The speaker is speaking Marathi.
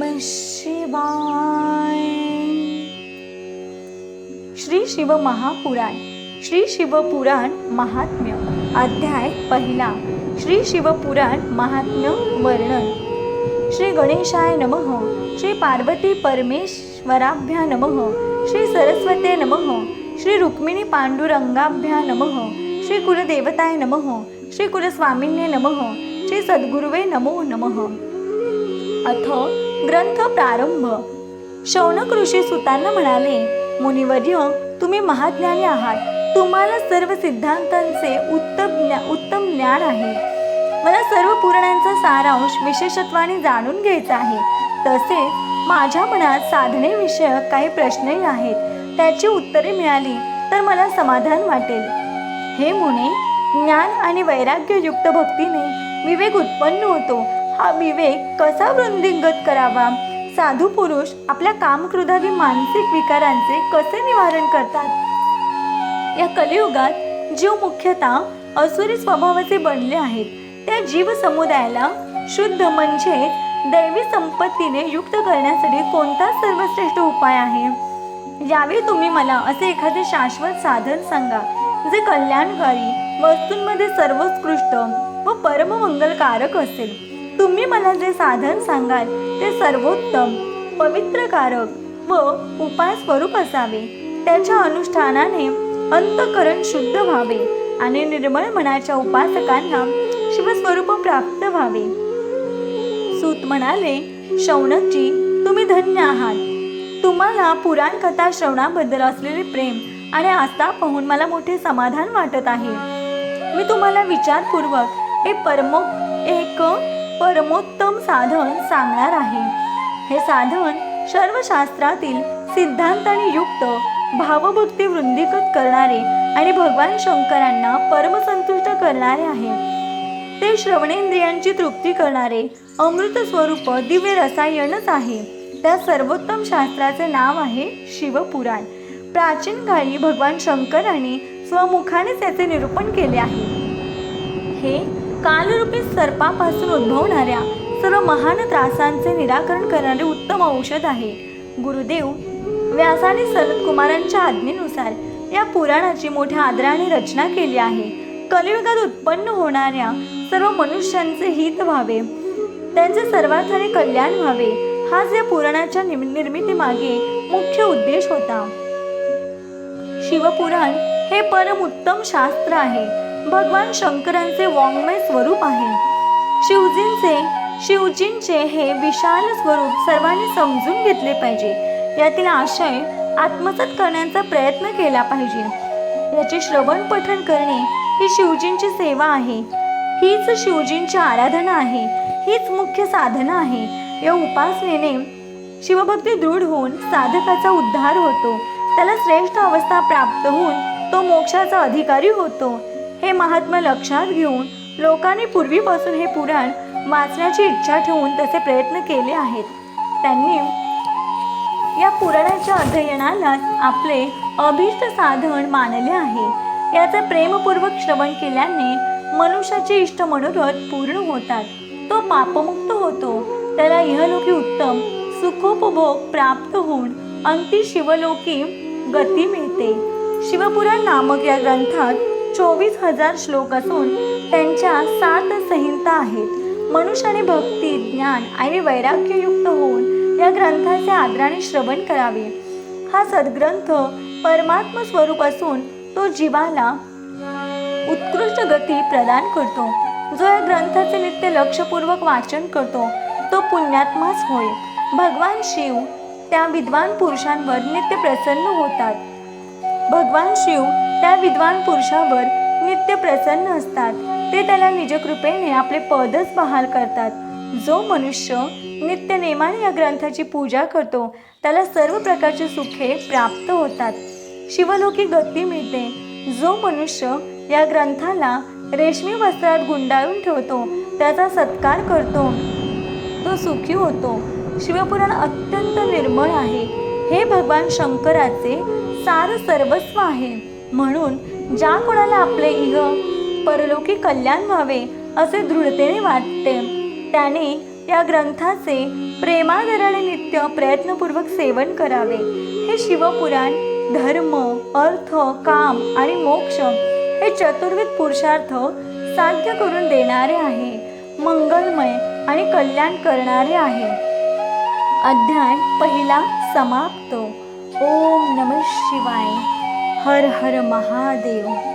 नम शिवाय श्री शिव महापुराण श्री शिवपुराण महात्म्य अध्याय पहिला. श्री शिवपुराण महात्म्य वर्णन. श्री गणेशाय नमः श्री पार्वती परमेश्वराभ्या नमः श्री सरस्वते नमः श्री रुक्मिणी पांडुरंगाभ्या नमः श्री कुलदेवताय नमः श्री कुलस्वामिन्ये नमः श्री सद्गुरुवे नमो नमः। अथ ग्रंथ प्रारंभ. शौनक ऋषी सुतांना म्हणाले मुनिवर्य तुम्ही महाज्ञानी आहात. तुम्हाला सर्व सिद्धांतांचे उत्तम ज्ञा उत्तम ज्ञान आहे. मला सर्व पुराणांचा सारांश विशेषत्वाने जाणून घ्यायचा आहे. तसेच माझ्या मनात साधनेविषयक काही प्रश्नही आहेत. त्याची उत्तरे मिळाली तर मला समाधान वाटेल. हे मुने ज्ञान आणि वैराग्ययुक्त भक्तीने विवेक उत्पन्न होतो. हा विवेक कसा वृंदिंगत करावा? साधू पुरुष आपल्या कामक्रोधादी मानसिक विकारांचे कसे निवारण करतात? या कलियुगात जीव मुख्यतः असुरी स्वभावाचे बनले आहेत. त्या जीव समुदायाला शुद्ध म्हणजे दैवी संपत्तीने युक्त करण्यासाठी कोणता सर्वश्रेष्ठ उपाय आहे? यावेळी तुम्ही मला असे एखादे शाश्वत साधन सांगा जे कल्याणकारी वस्तूंमध्ये सर्वोत्कृष्ट व परममंगलकारक असेल. तुम्ही मला जे साधन सांगाल ते सर्वोत्तम पवित्रकारक व उपाय स्वरूप असावे. त्याच्या अनुष्ठानाने अंतकरण शुद्ध व्हावे आणि निर्मळ मनाच्या उपासकांना शिवस्वरूप प्राप्त व्हावे. सूत म्हणाले शौनकजी तुम्ही धन्य आहात. तुम्हाला पुराण कथा श्रवणाबद्दल असलेले प्रेम आणि आस्था पाहून मला मोठे समाधान वाटत आहे. मी तुम्हाला विचारपूर्वक एक परमो एक परमोत्तम साधन सांगणार आहे. हे साधन सर्व शास्त्रातील सिद्धांताने युक्त भावभक्ती वृद्धिगत करणारे आणि भगवान शंकरांना परमसंतुष्ट करणारे आहे. ते श्रवणेंद्रियांची तृप्ती करणारे अमृत स्वरूप दिव्य रसायनच आहे. त्या सर्वोत्तम शास्त्राचे नाव आहे शिवपुराण. प्राचीन काळी भगवान शंकराने स्वमुखानेच त्याचे निरूपण केले आहे. हे कालरूपी सर्पापासून उद्भवणाऱ्या सर्व महान त्रासांचे निराकरण करणारे उत्तम औषध आहे. गुरुदेव व्यासाने सनत कुमारांच्या आज्ञेनुसार या पुराणाची मोठ्या आदराने रचना केली आहे. कलियुगात उत्पन्न होणाऱ्या सर्व मनुष्यांचे हित व्हावे त्यांचे सर्वार्थाने कल्याण व्हावे हाच या पुराणाच्या निम- निर्मितीमागे मुख्य उद्देश होता. शिवपुराण हे परम उत्तम शास्त्र आहे. भगवान शंकरांचे वाङ्मय स्वरूप आहे. शिवजींचे शिवजींचे हे विशाल स्वरूप सर्वांनी समजून घेतले पाहिजे. यातील आशय आत्मसात करण्याचा प्रयत्न केला पाहिजे. याचे श्रवण पठण करणे ही शिवजींची सेवा आहे. हीच शिवजींची आराधना आहे. हीच मुख्य साधना आहे. या उपासनेने शिवभक्ती दृढ होऊन साधकाचा उद्धार होतो. त्याला श्रेष्ठ अवस्था प्राप्त होऊन तो मोक्षाचा अधिकारी होतो. हे महात्मा लक्षात घेऊन लोकांनी पूर्वीपासून हे पुराण वाचण्याची इच्छा ठेवून तसे प्रयत्न केले आहेत. त्यांनी या पुराणाच्या अध्ययनाला आपले अभिष्ट साधन मानले आहे. याचे प्रेमपूर्वक श्रवण केल्याने मनुष्याचे इष्ट मनोरथ पूर्ण होतात. तो पापमुक्त होतो. त्याला इहलोकी उत्तम सुखोपभोग प्राप्त होऊन अंती शिवलोकी गती मिळते. शिवपुराण नामक या ग्रंथात चोवीस हजार श्लोक असून त्यांच्या सात संहिता आहेत. मनुष्याने भक्ती ज्ञान आणि वैराग्ययुक्त होऊन या ग्रंथाचे आदराने श्रवण करावे. हा सद्ग्रंथ परमात्म स्वरूप असून तो जीवाला उत्कृष्ट गती प्रदान करतो. जो या ग्रंथाचे नित्य लक्षपूर्वक वाचन करतो तो पुण्यात्माच होय. भगवान शिव त्या विद्वान पुरुषांवर नित्य प्रसन्न होतात. भगवान शिव त्या विद्वान पुरुषावर नित्य प्रसन्न असतात. ते त्याला निजकृपेने आपले पदच बहाल करतात. जो मनुष्य नित्य नेमाने या ग्रंथाची पूजा करतो त्याला सर्व प्रकारचे सुखे प्राप्त होतात. शिवलोकी गती मिळते. जो मनुष्य या ग्रंथाला रेशमी वस्त्रात गुंडाळून ठेवतो त्याचा सत्कार करतो. तो सुखी होतो. शिवपुराण अत्यंत निर्मळ आहे. हे भगवान शंकराचे सार सर्वस्व आहे. म्हणून ज्या कोणाला आपले इह परलोकी कल्याण व्हावे असे दृढतेने वाटते त्याने या ग्रंथाचे प्रेमादराने नित्य प्रयत्नपूर्वक सेवन करावे. हे शिवपुराण धर्म अर्थ काम आणि मोक्ष हे चतुर्विध पुरुषार्थ साध्य करून देणारे आहे मंगलमय आणि कल्याण करणारे आहे. अध्याय पहिला समाप्त. ओम नम शिवाय. हर हर महादेव।